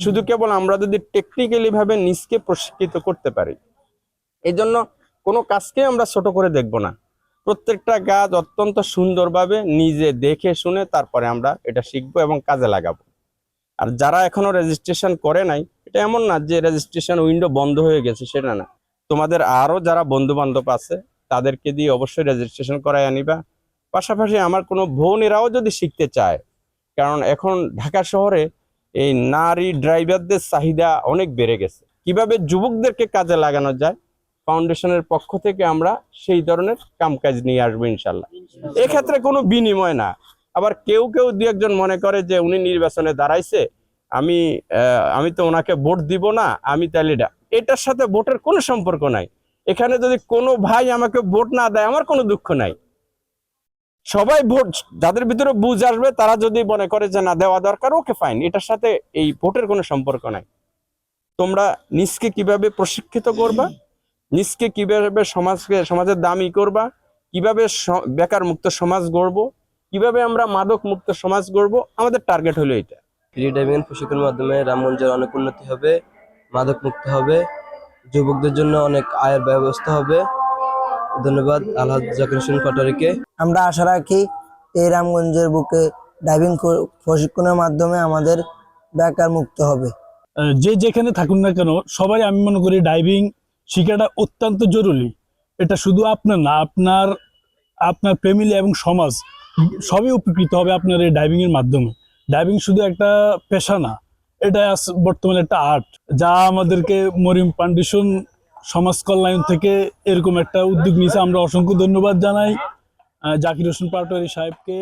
শুধু কেবল আমরা যদি টেকনিক্যালি ভাবে নিজকে প্রশিক্ষিত করতে পারি এই জন্য কোনো কাজকে আমরা ছোট করে দেখব না। প্রত্যেকটা গাছ অত্যন্ত সুন্দরভাবে নিজে দেখে শুনে তারপরে আমরা এটা শিখব এবং কাজে লাগাবো। আর যারা এখনও রেজিস্ট্রেশন করে নাই, এটা এমন না যে রেজিস্ট্রেশন উইন্ডো বন্ধ হয়ে গেছে, সেটা না। তোমাদের আরও যারা বন্ধু বান্ধব আছে, তাদেরকে দিয়ে অবশ্যই রেজিস্ট্রেশন করাই আনিবা। পাশাপাশি আমার কোনো বোনেরাও যদি শিখতে চায়, কারণ এখন ঢাকা শহরে এই নারী ড্রাইভারদের চাহিদা অনেক বেড়ে গেছে। কীভাবে যুবকদেরকে কাজে লাগানো যায়? ফাউন্ডেশনের পক্ষ থেকে আমরা সেই ধরনের কামকাজ নিয়ে আসব ইনশাল্লাহ এক্ষেত্রে কোনো বিনিময় না। আবার কেউ কেউ দু একজন মনে করে যে উনি নির্বাচনে দাঁড়াইছে আমি আহ, আমি তো ওনাকে ভোট দিব না আমি তাহলে এটার সাথে ভোটের কোনো সম্পর্ক নাই। এখানে যদি কোনো ভাই আমাকে ভোট না দেয় আমার কোনো দুঃখ নাই। সবাই ভোট, যাদের ভিতরে বুঝ আসবে, তারা যদি মনে করে যে না, দেওয়া দরকার, ওকে ফাইন এটার সাথে এই ভোটের কোনো সম্পর্ক নাই। তোমরা নিজকে কীভাবে প্রশিক্ষিত করবা, নিজকে কীভাবে সমাজকে, সমাজের দামি করবা, কীভাবে বেকার মুক্ত সমাজ গড়বো, কীভাবে আমরা মাদক মুক্ত সমাজ গড়ব, আমাদের টার্গেট হলো এটা ফ্রি ড্রাইভিং প্রশিক্ষণের মাধ্যমে রাম রামগঞ্জের অনেক উন্নতি হবে, মাদক মুক্ত হবে, যুবকদের জন্য অনেক আয়ের ব্যবস্থা হবে। ধন্যবাদ আলহাজ জাকির হোসেন পাটোয়ারিকে আমরা আশা রাখি এই রামগঞ্জের বুকে ডাইভিং প্রশিক্ষণের মাধ্যমে আমাদের বেকার মুক্ত হবে। যে যেখানে থাকুন না কেন সবাই আমি মনে করি ডাইভিং শেখাটা অত্যন্ত জরুরি। এটা শুধু আপনার না আপনার আপনার ফ্যামিলি এবং সমাজ সবই উপকৃত হবে আপনার এই ডাইভিংয়ের মাধ্যমে। ডাইভিং শুধু একটা পেশা না এটা আজ- বর্তমানে একটা আর্ট যা আমাদেরকে মরিম ফাউন্ডেশন সমাজ কল্যাণ থেকে এরকম একটা উদ্যোগ নিয়েছে। আমরা অসংখ্য ধন্যবাদ জানাই জাকির হোসেন পাটোয়ারি সাহেবকে।